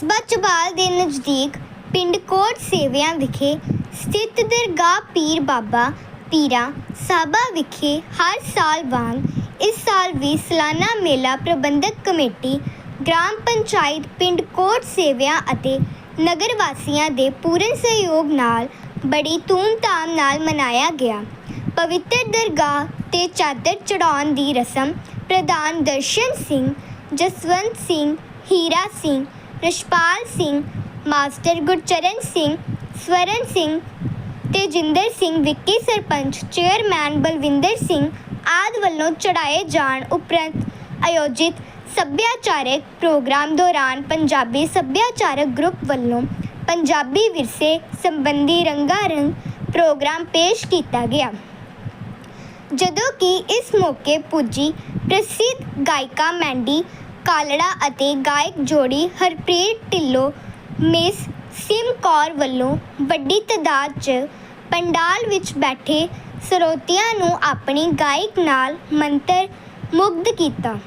ਕਸਬਾ ਚਬਾਲ ਦੇ ਨਜ਼ਦੀਕ ਪਿੰਡ ਕੋਟ ਸੇਵਿਆਂ ਵਿਖੇ ਸਥਿਤ ਦਰਗਾਹ ਪੀਰ ਬਾਬਾ ਪੀਰਾ ਸਾਬਾ ਵਿਖੇ ਹਰ ਸਾਲ ਵਾਂਗ ਇਸ ਸਾਲ ਵੀ ਸਾਲਾਨਾ ਮੇਲਾ ਪ੍ਰਬੰਧਕ ਕਮੇਟੀ, ਗ੍ਰਾਮ ਪੰਚਾਇਤ, ਪਿੰਡ ਕੋਟ ਸੇਵਿਆਂ ਅਤੇ ਨਗਰ ਵਾਸੀਆਂ ਦੇ ਪੂਰਨ ਸਹਿਯੋਗ ਨਾਲ ਬੜੀ ਧੂਮਧਾਮ ਨਾਲ ਮਨਾਇਆ ਗਿਆ। ਪਵਿੱਤਰ ਦਰਗਾਹ ਤੇ ਚਾਦਰ ਚੜਾਉਣ ਦੀ ਰਸਮ ਪ੍ਰਧਾਨ ਦਰਸ਼ਨ ਸਿੰਘ, ਜਸਵੰਤ ਸਿੰਘ, ਹੀਰਾ ਸਿੰਘ ਰਸ਼ਪਾਲ ਸਿੰਘ, ਮਾਸਟਰ ਗੁਰਚਰਨ ਸਿੰਘ, ਸਵਰਨ ਸਿੰਘ ਤੇਜਿੰਦਰ ਸਿੰਘ ਵਿੱਕੀ ਸਰਪੰਚ, ਚੇਅਰਮੈਨ ਬਲਵਿੰਦਰ ਸਿੰਘ ਆਦਿ ਵੱਲੋਂ ਚੜਾਏ ਜਾਣ ਉਪਰੰਤ ਆਯੋਜਿਤ ਸੱਭਿਆਚਾਰਕ ਪ੍ਰੋਗਰਾਮ ਦੌਰਾਨ ਪੰਜਾਬੀ ਸੱਭਿਆਚਾਰਕ ਗਰੁੱਪ ਵੱਲੋਂ ਪੰਜਾਬੀ ਵਿਰਸੇ ਸੰਬੰਧੀ ਰੰਗਾਰੰਗ ਪ੍ਰੋਗਰਾਮ ਪੇਸ਼ ਕੀਤਾ ਗਿਆ। ਜਦੋਂ ਕਿ ਇਸ ਮੌਕੇ ਪੁੱਜੀ ਪ੍ਰਸਿੱਧ ਗਾਇਕਾ ਮੈਂਡੀ ਕਾਲੜਾ ਅਤੇ ਗਾਇਕ ਜੋੜੀ ਹਰਪ੍ਰੀਤ ਢਿੱਲੋਂ, ਮਿਸ ਸਿਮ ਕੌਰ ਵੱਲੋਂ ਵੱਡੀ ਤਾਦਾਦ 'ਚ ਪੰਡਾਲ ਵਿੱਚ ਬੈਠੇ ਸਰੋਤਿਆਂ ਨੂੰ ਆਪਣੀ ਗਾਇਕ ਨਾਲ ਮੰਤਰ ਮੁਗਧ ਕੀਤਾ।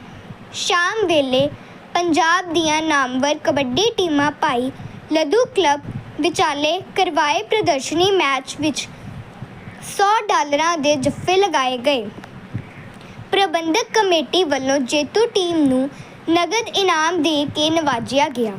ਸ਼ਾਮ ਵੇਲੇ ਪੰਜਾਬ ਦੀਆਂ ਨਾਮਵਰ ਕਬੱਡੀ ਟੀਮਾਂ ਭਾਈ ਲਦੂ ਕਲੱਬ ਵਿਚਾਲੇ ਕਰਵਾਏ ਪ੍ਰਦਰਸ਼ਨੀ ਮੈਚ ਵਿੱਚ 100 ਡਾਲਰਾਂ ਦੇ ਜੱਫੇ ਲਗਾਏ ਗਏ। ਪ੍ਰਬੰਧਕ ਕਮੇਟੀ ਵੱਲੋਂ ਜੇਤੂ ਟੀਮ ਨੂੰ ਨਗਦ ਇਨਾਮ ਦੇ ਕੇ ਨਵਾਜਿਆ ਗਿਆ।